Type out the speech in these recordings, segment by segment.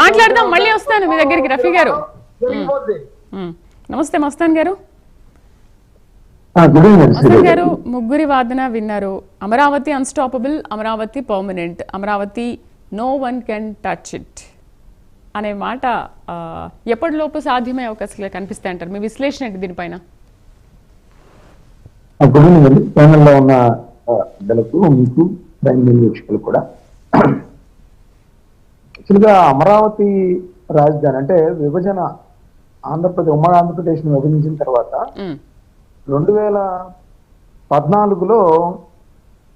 మాట్లాడదాం మళ్ళీ వస్తాను మీ దగ్గరికి రఫీ గారు. నమస్తే మస్తాన్ గారు. మస్తాన్ గారు ముగ్గురి వాదన విన్నారు. Amaravati unstoppable Amaravati permanent Amaravati no one can touch it అనే మాట ఎప్పటిలోపు సాధ్యమయ్యే అవకాశాలు కనిపిస్తాయి అంటారు? మీ విశ్లేషణ ఏంటి దీనిపైన? గుడ్ ఈవినింగ్ అండి ప్యానల్లో ఉన్న మీకు ప్రైమ్ కూడా యాక్చువల్గా అమరావతి రాజధాని అంటే విభజన ఆంధ్రప్రదేశ్ ఉమ్మడి ఆంధ్రప్రదేశ్ను విభజించిన తర్వాత. రెండు వేల పద్నాలుగులో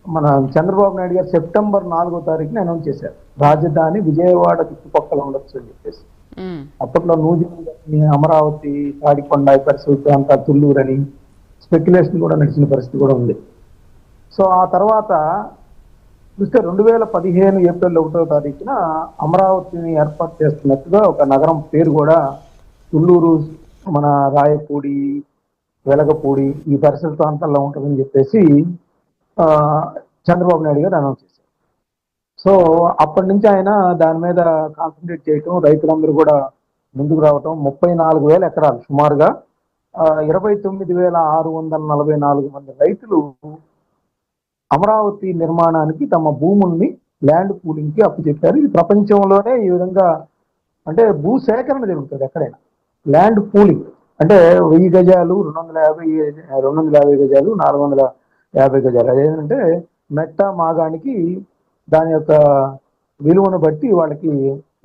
మన చంద్రబాబు నాయుడు గారు సెప్టెంబర్ నాలుగో తారీఖున అనౌన్స్ చేశారు రాజధాని విజయవాడ చుట్టుపక్కల ఉండొచ్చు అని చెప్పేసి. అప్పట్లో నూజివీడు అని, అమరావతి తాడికొండ పరిస్థితి అంతా అని స్పెక్యులేషన్ కూడా నడిచిన పరిస్థితి కూడా ఉంది సో ఆ తర్వాత చూస్తే రెండు వేల పదిహేను ఏప్రిల్ ఒకటో తారీఖున అమరావతిని ఏర్పాటు చేస్తున్నట్టుగా ఒక నగరం పేరు కూడా తుళ్ళూరు మన రాయపూడి వెలగపూడి ఈ పరిసర ప్రాంతాల్లో ఉంటుందని చెప్పేసి ఆ, చంద్రబాబు నాయుడు గారు అనౌన్స్ చేశారు. సో అప్పటి నుంచి ఆయన దాని మీద కాన్సన్ట్రేట్ చేయటం రైతులందరూ కూడా ముందుకు రావటం ముప్పై నాలుగు వేల ఎకరాలు సుమారుగా ఇరవై తొమ్మిది వేల ఆరు వందల నలభై నాలుగు మంది రైతులు అమరావతి నిర్మాణానికి తమ భూముల్ని ల్యాండ్ పూలింగ్కి అప్పు చెప్పారు ఇది ప్రపంచంలోనే ఈ విధంగా అంటే భూ సేకరణ జరుగుతుంది ఎక్కడైనా. ల్యాండ్ పూలింగ్ అంటే వెయ్యి గజాలు రెండు వందల యాభై రెండు వందల యాభై గజాలు నాలుగు వందల యాభై గజాలు. అదేంటంటే మెట్ట మాగానికి దాని యొక్క విలువను బట్టి వాళ్ళకి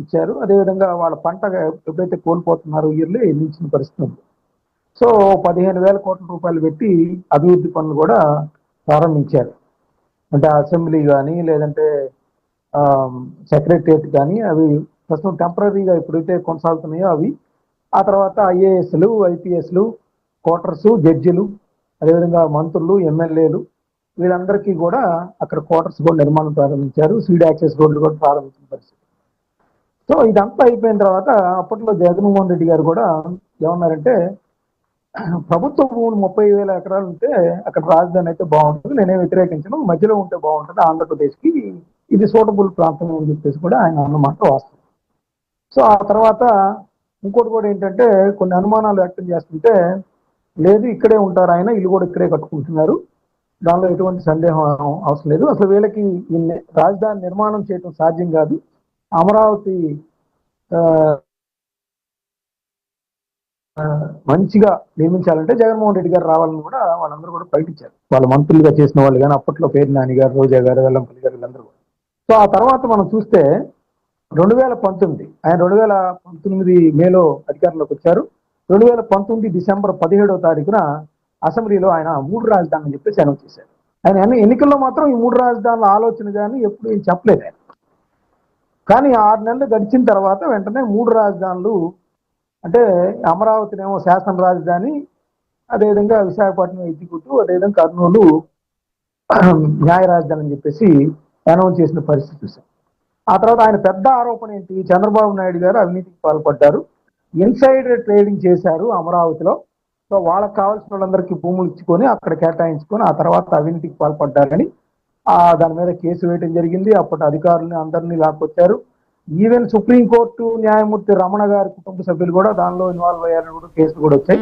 ఇచ్చారు. అదేవిధంగా వాళ్ళ పంట ఎప్పుడైతే కోల్పోతున్నారో ఇయర్లే ఎన్నించిన పరిస్థితి ఉంది. సో పదిహేను వేల కోట్ల రూపాయలు పెట్టి అభివృద్ధి పనులు కూడా ప్రారంభించారు. అంటే అసెంబ్లీ కానీ లేదంటే సెక్రటరియట్ కానీ అవి ప్రస్తుతం టెంపరీగా ఎప్పుడైతే కొనసాగుతున్నాయో అవి. ఆ తర్వాత ఐఏఎస్లు ఐపీఎస్లు కోటర్స్ జడ్జిలు అదేవిధంగా మంత్రులు ఎమ్మెల్యేలు వీళ్ళందరికీ కూడా అక్కడ క్వార్టర్స్ కూడా నిర్మాణం ప్రారంభించారు. సీడ్ యాక్సెస్ రోడ్లు కూడా ప్రారంభించిన పరిస్థితి. సో ఇదంతా అయిపోయిన తర్వాత అప్పట్లో జగన్మోహన్ రెడ్డి గారు కూడా ఏమన్నారంటే ప్రభుత్వం ముప్పై వేల ఎకరాలు ఉంటే అక్కడ రాజధాని అయితే బాగుంటుంది. నేనే వ్యతిరేకించను. మధ్యలో ఉంటే బాగుంటుంది. ఆంధ్రప్రదేశ్కి ఇది సూటబుల్ ప్రాంతం అని చెప్పేసి కూడా ఆయన అన్నమాట వాస్తవం. సో ఆ తర్వాత ఇంకోటి కూడా ఏంటంటే కొన్ని అనుమానాలు వ్యక్తం చేస్తుంటే లేదు ఇక్కడే ఉంటారు ఆయన ఇల్లు కూడా ఇక్కడే కట్టుకుంటున్నారు. దానిలో ఎటువంటి సందేహం అవసరం లేదు. అసలు వీళ్ళకి రాజధాని నిర్మాణం చేయడం సాధ్యం కాదు. అమరావతి మంచిగా నిర్మించాలంటే జగన్మోహన్ రెడ్డి గారు రావాలని కూడా వాళ్ళందరూ కూడా ప్రకటించారు వాళ్ళ మంత్రులుగా చేసిన వాళ్ళు కానీ అప్పట్లో పేరు నాని గారు రోజా గారు వెల్లంపల్లి గారు వీళ్ళందరూ కూడా. సో ఆ తర్వాత మనం చూస్తే రెండు వేల పంతొమ్మిది ఆయన రెండు వేల పంతొమ్మిది మేలో అధికారంలోకి వచ్చారు. రెండు వేల పంతొమ్మిది డిసెంబర్ పదిహేడవ తారీఖున అసెంబ్లీలో ఆయన మూడు రాజధానులు అని చెప్పేసి అనౌన్స్ చేశారు. ఆయన ఎన్నికల్లో మాత్రం ఈ మూడు రాజధానుల ఆలోచన కానీ ఎప్పుడు ఏం చెప్పలేదు ఆయన. కానీ ఆరు నెలలు గడిచిన తర్వాత వెంటనే మూడు రాజధానులు అంటే అమరావతినేమో శాసన రాజధాని అదేవిధంగా విశాఖపట్నం ఎగ్జిక్యూటివ్ అదేవిధంగా కర్నూలు న్యాయ రాజధాని అని చెప్పేసి అనౌన్స్ చేసిన పరిస్థితి చూసాం ఆ తర్వాత ఆయన పెద్ద ఆరోపణ ఏంటి? చంద్రబాబు నాయుడు గారు అవినీతికి పాల్పడ్డారు. ఇన్సైడ్ ట్రేడింగ్ చేశారు అమరావతిలో. సో వాళ్ళకి కావాల్సిన వాళ్ళందరికీ భూములు ఇచ్చుకొని అక్కడ కేటాయించుకొని ఆ తర్వాత అవినీతికి పాల్పడ్డారని ఆ దాని మీద కేసు వేయడం జరిగింది. అప్పటి అధికారులని అందరినీ లాక్కొచ్చారు. ఈవెన్ సుప్రీంకోర్టు న్యాయమూర్తి రమణ గారి కుటుంబ సభ్యులు కూడా దానిలో ఇన్వాల్వ్ అయ్యారని కూడా కేసులు కూడా వచ్చాయి.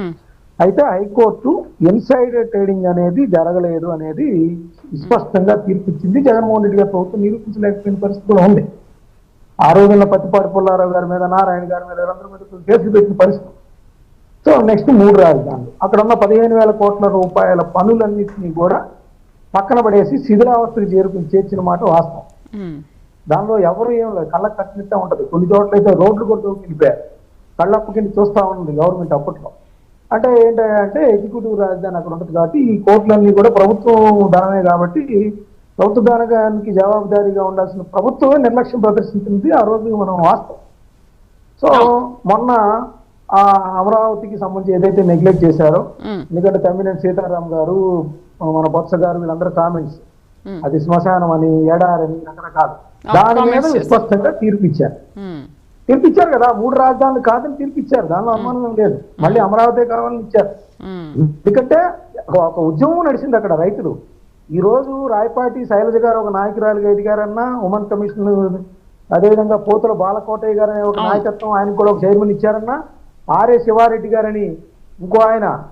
అయితే హైకోర్టు ఇన్సైడ్ ట్రేడింగ్ అనేది జరగలేదు అనేది స్పష్టంగా తీర్పిచ్చింది జగన్మోహన్ రెడ్డి గారి ప్రభుత్వం నిరూపించలేకపోయిన పరిస్థితి కూడా ఉంది. ఆ రోజుల్లో పత్తిపాటి పుల్లారావు గారి మీద నారాయణ గారి మీద వీళ్ళందరి మీద కేసులు పెట్టిన పరిస్థితి. సో నెక్స్ట్ మూడు రాజధానులు. అక్కడ ఉన్న పదిహేను వేల కోట్ల రూపాయల పనులన్నింటినీ కూడా పక్కన పడేసి శిథిలావస్థకు చేరుకుని చేర్చిన మాట వాస్తవం. దానిలో ఎవరు ఏం లేదు. కళ్ళకు కట్టినట్టే ఉంటది. కొన్ని చోట్ల అయితే రోడ్లు కూడా దూకిలిపోయారు కళ్ళప్పు కింద చూస్తా ఉంది గవర్నమెంట్ అప్పట్లో. అంటే ఏంటంటే ఎగ్జిక్యూటివ్ రాజధాని అక్కడ ఉంటుంది కాబట్టి ఈ కోర్టులన్నీ కూడా ప్రభుత్వం ధనమే కాబట్టి ప్రభుత్వ ధనానికి జవాబుదారీగా ఉండాల్సిన ప్రభుత్వమే నిర్లక్ష్యం ప్రదర్శించింది ఆ రోజు మనం వాస్తవం. సో మొన్న ఆ అమరావతికి సంబంధించి ఏదైతే నెగ్లెక్ట్ చేశారో ఉమ్. ఎందుకంటే తమ్మినేని సీతారాం గారు మన బొత్స గారు వీళ్ళందరూ కామెంట్స్. అది శ్మశానం అని ఎడారని రకరకాలు. ఆ, దాని మీద. స్పష్టంగా తీర్పిచ్చారు. ఉమ్. తీర్పిచ్చారు కదా మూడు రాజధానులు కాదని తీర్పిచ్చారు. దానిలో అనుమానం ఏం లేదు. మళ్ళీ అమరావతి కావాలని ఇచ్చారు. ఎందుకంటే ఒక- ఉద్యమం నడిచింది అక్కడ రైతులు. ఈ రోజు రాయపాటి శైలజ గారు ఒక నాయకురాలుగా ఎదిగారన్నా ఉమెన్ కమిషన్ అదేవిధంగా పోతుల బాలకోటయ్య గారు అనే ఒక నాయకత్వం ఆయనకు కూడా ఒక చైర్మన్ ఇచ్చారన్న ఆర్ఏ శివారెడ్డి గారని ఇంకో ఆయన.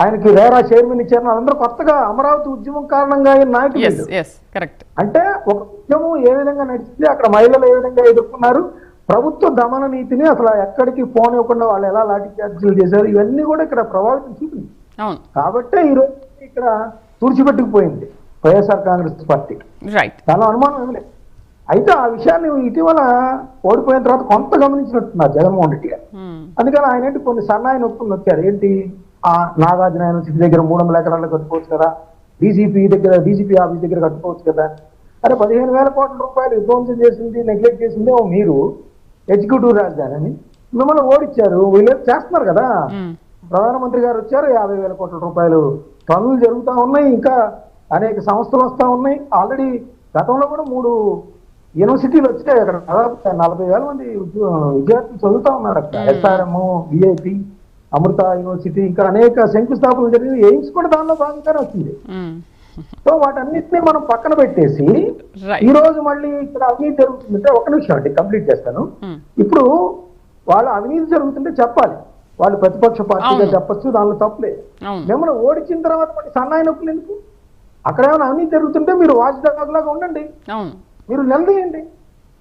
ఆయనకి రేరా చైర్మన్ ఇచ్చారన్న అందరూ కొత్తగా అమరావతి ఉద్యమం కారణంగా ఆయన నాయకులు అంటే ఒక ఉద్యమం ఏ విధంగా నడిచింది అక్కడ మహిళలు ఏ విధంగా ఎదుర్కొన్నారు ప్రభుత్వ దమన నీతిని అసలు ఎక్కడికి పోనివ్వకుండా వాళ్ళు ఎలా లాఠీ చార్జీలు చేశారు ఇవన్నీ కూడా ఇక్కడ ప్రభావితం చూపింది. కాబట్టే ఈ రోజు ఇక్కడ తుడిచిపెట్టుకుపోయింది వైఎస్ఆర్ కాంగ్రెస్ పార్టీ. రైట్ చాలా అనుమానం ఏమి లేదు. అయితే ఆ విషయాన్ని ఇటీవల ఓడిపోయిన తర్వాత కొంత గమనించినట్టున్నారు జగన్మోహన్ రెడ్డి గారు. మ్మ్. అందుకని ఆయన ఏంటి కొన్ని సన్నాయి నొప్పులు వచ్చారు ఏంటి? ఆ నాగార్జున యూనివర్సిటీ దగ్గర మూడు వందల ఎకరాలు కట్టుకోవచ్చు కదా. డీజీపీ దగ్గర డీజీపీ ఆఫీస్ దగ్గర కట్టుకోవచ్చు కదా. అరే పదిహేను వేల కోట్ల రూపాయలు విధ్వంసం చేసింది నెగ్లెక్ట్ చేసింది మీరు. ఎగ్జిక్యూటివ్ రాజధాని అని మిమ్మల్ని ఓడిచ్చారు. వీళ్ళు చేస్తున్నారు కదా. ప్రధానమంత్రి గారు వచ్చారు యాభై వేల కోట్ల రూపాయలు. పనులు జరుగుతూ ఉన్నాయి ఇంకా. అనేక సంస్థలు వస్తూ ఉన్నాయి. ఆల్రెడీ గతంలో కూడా మూడు యూనివర్సిటీలు వచ్చాయి అక్కడ. దాదాపు నలభై వేల మంది విద్యార్థులు చదువుతా ఉన్నారు అక్కడ. ఎస్ఆర్ఎం విఐటి అమృత యూనివర్సిటీ ఇంకా అనేక శంకుస్థాపనలు జరిగింది ఎయిమ్స్ కూడా దానిలో భాగంగానే వచ్చింది. సో వాటన్నిటిని మనం పక్కన పెట్టేసి ఈ రోజు మళ్ళీ ఇక్కడ అవినీతి జరుగుతుందంటే ఒక నిమిషం అండి కంప్లీట్ చేస్తాను. ఇప్పుడు వాళ్ళ అవినీతి జరుగుతుంటే చెప్పాలి. వాళ్ళు ప్రతిపక్ష పార్టీగా. చెప్పొచ్చు దానిలో తప్పలేదు అవును. మిమ్మల్ని ఓడించిన తర్వాత మళ్ళీ సన్నాయి నొప్పులు ఎందుకు? అక్కడ ఏమైనా అవినీతి జరుగుతుంటే మీరు వాచ్ లాగా ఉండండి మీరు నిలదీయండి.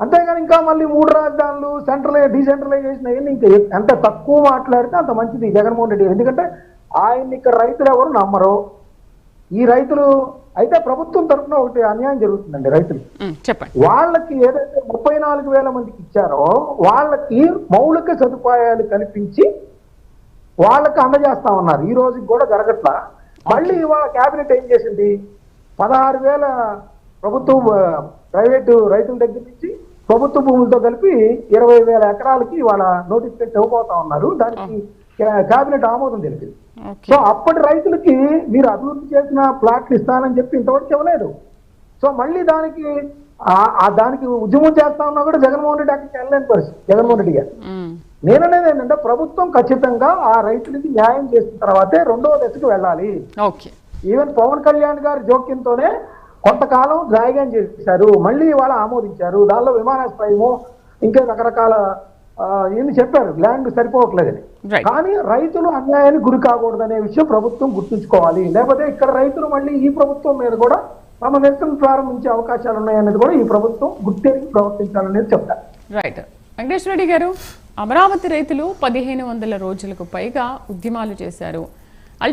అంతేగాని ఇంకా మళ్ళీ మూడు రాజధానులు సెంట్రల్ డీసెంట్రలైజేషన్ అవన్నీ ఇంకా ఎంత తక్కువ మాట్లాడితే అంత మంచిది జగన్మోహన్ రెడ్డి. ఎందుకంటే ఆయన ఇక్కడ రైతులు ఎవరు నమ్మరు. ఈ రైతులు అయితే ప్రభుత్వం తరఫున ఒకటి అన్యాయం జరుగుతుందండి రైతులు. చెప్పండి. వాళ్ళకి ఏదైతే ముప్పై నాలుగు వేల మందికి ఇచ్చారో వాళ్ళకి మౌలిక సదుపాయాలు కల్పించి వాళ్ళకి అందజేస్తా ఉన్నారు. ఈ రోజుకి కూడా జరగట్లా. మళ్ళీ ఇవాళ కేబినెట్ ఏం చేసింది? పదహారు వేల ప్రభుత్వ ప్రైవేటు రైతుల దగ్గర నుంచి ప్రభుత్వ భూములతో కలిపి ఇరవై వేల ఎకరాలకి వాళ్ళ నోటిఫికేషన్ ఇవ్వబోతా ఉన్నారు. దానికి కేబినెట్ ఆమోదం తెలిపింది. సో అప్పటి రైతులకి మీరు అభివృద్ధి చేసిన ప్లాట్లు ఇస్తానని చెప్పి ఇంతవరకు ఇవ్వలేదు. సో మళ్ళీ దానికి దానికి ఉద్యమం చేస్తా ఉన్నా కూడా జగన్మోహన్ రెడ్డి అక్కడికి వెళ్ళలేని పరిస్థితి. జగన్మోహన్ రెడ్డి గారు. నేననేది ఏంటంటే ప్రభుత్వం ఖచ్చితంగా ఆ రైతులకి న్యాయం చేసిన తర్వాతే రెండవ దశకు వెళ్ళాలి. ఈవెన్ పవన్ కళ్యాణ్ గారి జోక్యంతోనే కొంతకాలం డ్రాగన్ చేశారు మళ్ళీ ఇవాళ ఆమోదించారు. దానిలో విమానాశ్రయము ఇంకా రకరకాల ఇన్ని చెప్పారు. ల్యాండ్ సరిపోవట్లేదని. కానీ రైతులు అన్యాయానికి గురి కాకూడదనే విషయం ప్రభుత్వం గుర్తుంచుకోవాలి. లేకపోతే ఇక్కడ రైతులు మళ్ళీ ఈ ప్రభుత్వం మీద కూడా తమ నిరసన ప్రారంభించే అవకాశాలు ఉన్నాయనేది కూడా ఈ ప్రభుత్వం గుర్తెరిగి ప్రవర్తించాలనేది చెప్తారు. రైట్ వెంకటేశ్వర రెడ్డి గారు అమరావతి రైతులు పదిహేను వందల రోజులకు పైగా ఉద్యమాలు చేశారు.